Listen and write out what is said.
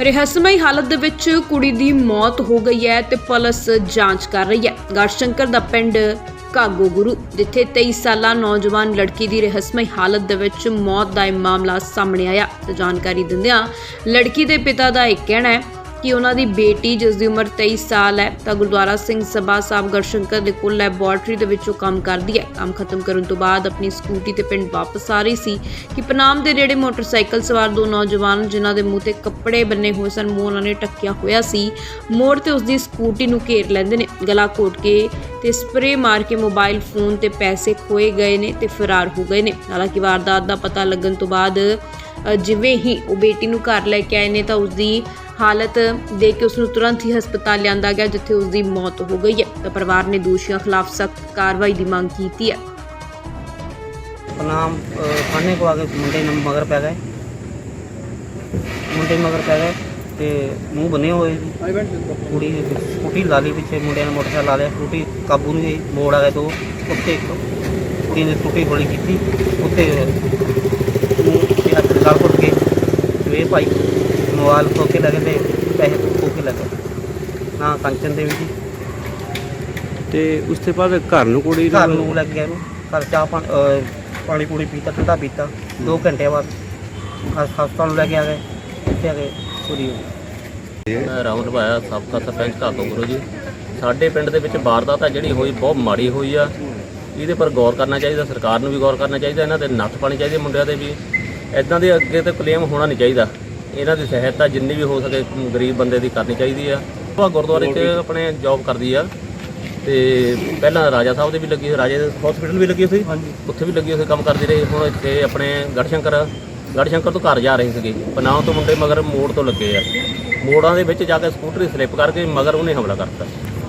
ਰਹੱਸਮਈ ਹਾਲਤ ਦੇ ਵਿੱਚ ਕੁੜੀ ਦੀ ਮੌਤ ਹੋ ਗਈ ਹੈ ਤੇ ਪੁਲਿਸ ਜਾਂਚ ਕਰ ਰਹੀ ਹੈ। ਗੜਸ਼ੰਕਰ ਦਾ ਪਿੰਡ ਕਾਗੋ ਗੁਰੂ, ਜਿੱਥੇ 23 ਸਾਲਾ ਨੌਜਵਾਨ ਲੜਕੀ ਦੀ ਰਹੱਸਮਈ ਹਾਲਤ ਦੇ ਵਿੱਚ ਮੌਤ ਦਾ ਇਹ ਮਾਮਲਾ ਸਾਹਮਣੇ ਆਇਆ। ਤੇ ਜਾਣਕਾਰੀ ਦਿੰਦਿਆਂ ਲੜਕੀ ਦੇ ਪਿਤਾ ਦਾ ਇਹ ਕਹਿਣਾ ਹੈ ਕਿ ਉਹਨਾਂ ਦੀ ਬੇਟੀ, ਜਿਸ ਦੀ ਉਮਰ 23 ਸਾਲ ਹੈ, ਤਾਂ ਗੁਰਦੁਆਰਾ ਸਿੰਘ ਸਭਾ ਸਾਹਿਬ ਗੜਸ਼ੰਕਰ ਦੇ ਕੋਲ ਲੈਬੋਰਟਰੀ ਦੇ ਵਿੱਚੋਂ ਕੰਮ ਕਰਦੀ ਹੈ। ਕੰਮ ਖਤਮ ਕਰਨ ਤੋਂ ਬਾਅਦ ਆਪਣੀ ਸਕੂਟੀ ਤੇ ਪਿੰਡ ਵਾਪਸ ਆ ਰਹੀ ਸੀ ਕਿ ਪਨਾਮ ਦੇ ਨੇੜੇ ਮੋਟਰਸਾਈਕਲ ਸਵਾਰ ਦੋ ਨੌਜਵਾਨ, ਜਿਨ੍ਹਾਂ ਦੇ ਮੂੰਹ ਤੇ ਕੱਪੜੇ ਬੰਨੇ ਹੋਏ ਸਨ, ਮੂੰਹ ਉਹਨਾਂ ਨੇ ਟੱਕਿਆ ਹੋਇਆ ਸੀ। ਮੋੜ ਤੇ ਉਸ ਦੀ ਸਕੂਟੀ ਨੂੰ ਘੇਰ ਲੈਂਦੇ ਨੇ। ਗਲਾ ਘੋਟ ਕੇ ਤੇ ਸਪਰੇ ਮਾਰ ਕੇ ਮੋਬਾਈਲ ਫੋਨ ਤੇ ਪੈਸੇ ਖੋਏ ਗਏ ਨੇ ਤੇ ਫਰਾਰ ਹੋ ਗਏ ਨੇ। ਹਾਲਾਂਕਿ ਵਾਰਦਾਤ ਦਾ ਪਤਾ ਲੱਗਣ ਤੋਂ ਬਾਅਦ ਜਿਵੇਂ ਹੀ ਉਹ ਬੇਟੀ ਨੂੰ ਘਰ ਲੈ ਕੇ ਆਏ ਨੇ ਤਾਂ ਉਸ ਦੀ ਹਾਲਤ ਦੇਖ ਕੇ ਉਸ ਨੂੰ ਤੁਰੰਤ ਹੀ ਹਸਪਤਾਲ ਲਿਆਂਦਾ ਗਿਆ, ਜਿੱਥੇ ਉਸ ਦੀ ਮੌਤ ਹੋ ਗਈ ਹੈ। ਤਾਂ ਪਰਿਵਾਰ ਨੇ ਦੋਸ਼ੀਆਂ ਖਿਲਾਫ ਸਖਤ ਕਾਰਵਾਈ ਦੀ ਮੰਗ ਕੀਤੀ ਹੈ। ਨਾਮ ਖਾਣੇ ਕੋ ਆ ਕੇ ਮੁੰਡੇ ਨੂੰ, ਮਗਰ ਪੈ ਗਏ। ਮੁੰਡੇ ਮਗਰ ਪੈ ਗਏ ਤੇ ਮੂੰਹ ਬੰਨੇ ਹੋਏ। ਸੀ ਕੁੜੀ ਸਕੂਟੀ ਲਾ ਲਈ ਪਿੱਛੇ, ਮੁੰਡਿਆਂ ਨੇ ਮੋਟਰਸਾਈਕਲ ਲਾ ਲਿਆ। ਸਕੂਟੀ ਕਾਬੂ ਨੂੰ ਗਈ, ਮੋੜ ਆ ਗਏ ਤੋਂ ਉੱਤੇ ਕੁੜੀ ਨੇ ਸਕੂਟੀ ਹੌਲੀ ਕੀਤੀ। ਉੱਤੇ ਮੂੰਹ ਤੇ ਹੱਥ ਨਾਲ ਘੁੱਟ ਕੇ ਇਹ ਭਾਈ ਮੋਬਾਈਲ ਖੋ ਕੇ ਲੱਗੇ ਤੇ ਪੈਸੇ ਖੋ ਕੇ ਲੱਗੇ ਨਾ ਕੰਚਨ ਦੇ ਵਿੱਚ ਤੇ ਉਸ ਤੋਂ ਬਾਅਦ ਘਰ ਨੂੰ ਕੁੜੀ ਘਰ ਨੂੰ ਲੱਗ ਗਿਆ ਇਹਨੂੰ ਘਰ ਚਾਹ ਪਾਣੀ ਪਾਣੀ ਪੀਤਾ ਠੰਡਾ ਪੀਤਾ। 2 ਘੰਟੇ ਬਾਅਦ ਹਸ- ਹਸਪਤਾਲ ਨੂੰ ਲੈ ਕੇ ਆ ਗਏ। ਇੱਥੇ ਆ ਪੂਰੀ ਹੋ ਗਈ ਮੈਂ ਰਾਹੁਲ ਭਾਇਆ ਸਾਬਕਾ ਸਰਪੰਚ ਘਾਟੋ ਗੁਰੂ ਜੀ। ਸਾਡੇ ਪਿੰਡ ਦੇ ਵਿੱਚ ਵਾਰਦਾਤ ਆ ਜਿਹੜੀ ਹੋਈ ਬਹੁਤ ਮਾੜੀ ਹੋਈ ਆ। ਇਹਦੇ ਪਰ ਗੌਰ ਕਰਨਾ ਚਾਹੀਦਾ ਸਰਕਾਰ ਨੂੰ ਵੀ ਗੌਰ ਕਰਨਾ ਚਾਹੀਦਾ ਇਹਨਾਂ ਤੇ ਨੱਥ ਪਾਣੀ ਚਾਹੀਦੀ ਮੁੰਡਿਆਂ ਦੇ ਵੀ। ਐਦਾਂ ਦੇ ਅੱਗੇ ਤੇ ਕਲੇਮ ਹੋਣਾ ਨਹੀਂ ਚਾਹੀਦਾ। ਇਹਨਾਂ ਦੀ ਸਹਾਇਤਾ ਜਿੰਨੀ ਵੀ ਹੋ ਸਕੇ ਗਰੀਬ ਬੰਦੇ ਦੀ ਕਰਨੀ ਚਾਹੀਦੀ ਆ। ਉਹ ਗੁਰਦੁਆਰੇ 'ਚ ਆਪਣੇ ਜੌਬ ਕਰਦੀ ਆ। ਤੇ ਪਹਿਲਾਂ ਰਾਜਾ ਸਾਹਿਬ ਦੇ ਵੀ ਲੱਗੀ ਰਾਜੇ ਦੇ ਹਸਪੀਟਲ ਵੀ ਲੱਗੀ ਸੀ। ਉੱਥੇ ਵੀ ਲੱਗੀ ਹੋਈ ਕੰਮ ਕਰਦੀ ਰਹੀ। ਹੁਣ ਇੱਥੇ ਆਪਣੇ ਗੜਸ਼ੰਕਰ ਗੜਸ਼ੰਕਰ ਤੋਂ ਘਰ ਜਾ ਰਹੇ ਸੀਗੇ। ਪਨਾਹ ਤੋਂ ਮੁੰਡੇ ਮਗਰ ਮੋੜ ਤੋਂ ਲੱਗੇ ਆ। ਮੋੜਾਂ ਦੇ ਵਿੱਚ ਜਾ ਕੇ ਸਕੂਟਰੀ ਸਲਿੱਪ ਕਰਕੇ ਮਗਰ ਉਹਨੇ ਹਮਲਾ ਕਰਤਾ।